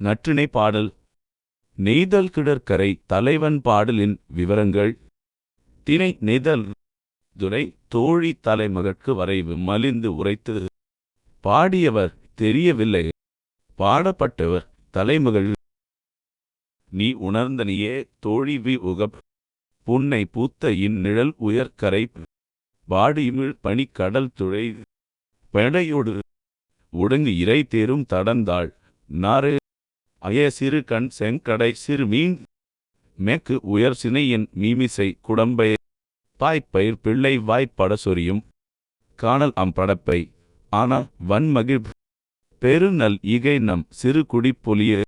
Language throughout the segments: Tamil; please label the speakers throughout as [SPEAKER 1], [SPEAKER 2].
[SPEAKER 1] நற்றிணை பாடல். நெய்தல் கிடற்கரை தலைவன் பாடலின் விவரங்கள். திணை நெய்தல் துரை தோழி தலைமகற்கு வரைவு மலிந்து உரைத்தது பாடியவர் தெரியவில்லை. பாடப்பட்டவர் தலைமகள். நீ உணர்ந்தனியே தோழி வி உகப். புன்னை பூத்த இந்நிழல் உயர்கரை பனி பனிக்கடல் துழை பெடையோடு. உடங்கு இறை தேரும் தடந்தாள். நாறு அய சிறு கண் செங்கடை சிறு மீன். மேக்கு உயர் சினையின் மீமிசை குடம்பை. பாய்ப்பயிர் பிள்ளை வாய்ப்பட சொரியும். காணல் அம்படப்பை ஆனா வன்மகிழ் பெருநல் இகை நம் சிறு குடி பொலிய.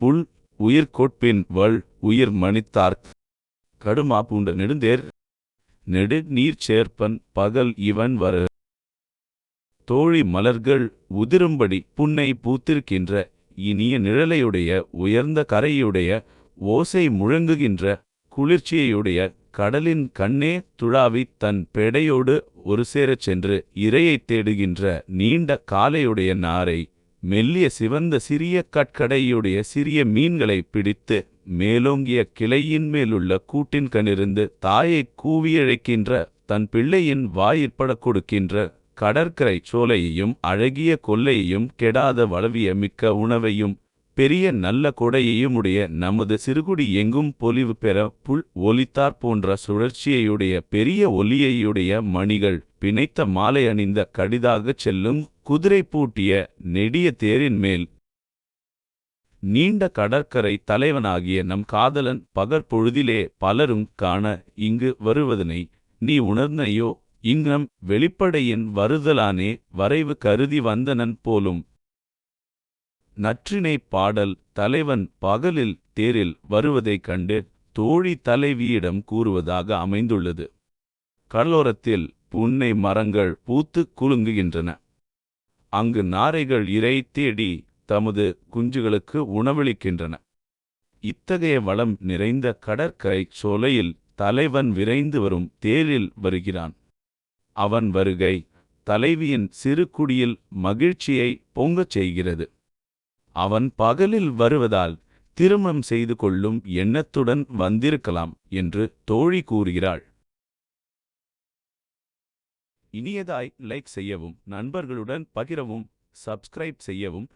[SPEAKER 1] புல் உயிர் கொட்பின் வள் உயிர் மணித்தார்க் கடுமா பூண்ட நெடுந்தேர். நெடு நீர் சேர்ப்பன் பகல் இவன் வர. தோழி மலர்கள் உதிரும்படி புன்னை பூத்திருக்கின்ற. இனிய நிழலையுடைய உயர்ந்த கரையுடைய ஓசை முழங்குகின்ற குளிர்ச்சியையுடைய கடலின் கண்ணே துழாவித் தன் பெடையோடு ஒரு சேரச் சென்று இரையைத் தேடுகின்ற நீண்ட காலையுடைய நாரை மெல்லிய சிவந்த சிறிய கட்கடையுடைய சிறிய மீன்களை பிடித்து மேலோங்கிய கிளையின் மேலுள்ள கூட்டின் தாயை கூவியழைக்கின்ற தன் பிள்ளையின் வாயிற்படக் கொடுக்கின்ற கடற்கரை சோலையையும் அழகிய கொல்லையையும் கெடாத வளவிய மிக்க உணவையும் பெரிய நல்ல கொடையையும் உடைய நமது சிறுகுடி எங்கும் பொலிவு பெற புல் ஒலித்தார் போன்ற சுழற்சியையுடைய பெரிய ஒலியையுடைய மணிகள் பிணைத்த மாலை அணிந்த கடிதாகச் செல்லும் குதிரை பூட்டிய நெடிய தேரின் மேல். நீண்ட கடற்கரை தலைவனாகிய நம் காதலன் பகற்பொழுதிலே பலரும் காண இங்கு வருவதனை நீ உணர்ந்தையோ இங்கம் வெளிப்படையின் வருதலானே வரைவு கருதி வந்தனன் போலும். நற்றினை பாடல் தலைவன் பகலில் தேரில் வருவதைக் கண்டு தோழி தலைவியிடம் கூறுவதாக அமைந்துள்ளது. கடலோரத்தில் புன்னை மரங்கள் பூத்து குலுங்குகின்றன. அங்கு நாரைகள் இரை தேடி தமது குஞ்சுகளுக்கு உணவளிக்கின்றன. இத்தகைய வளம் நிறைந்த கடற்கரை சோலையில் தலைவன் விரைந்து வரும் தேரில் வருகிறான். அவன் வருகை தலைவியின் சிறு குடியில் மகிழ்ச்சியை பொங்கச் செய்கிறது. அவன் பகலில் வருவதால் திருமணம் செய்து கொள்ளும் எண்ணத்துடன் வந்திருக்கலாம் என்று தோழி கூறுகிறாள். இனியதாய் லைக் செய்யவும் நண்பர்களுடன் பகிரவும் சப்ஸ்கிரைப் செய்யவும்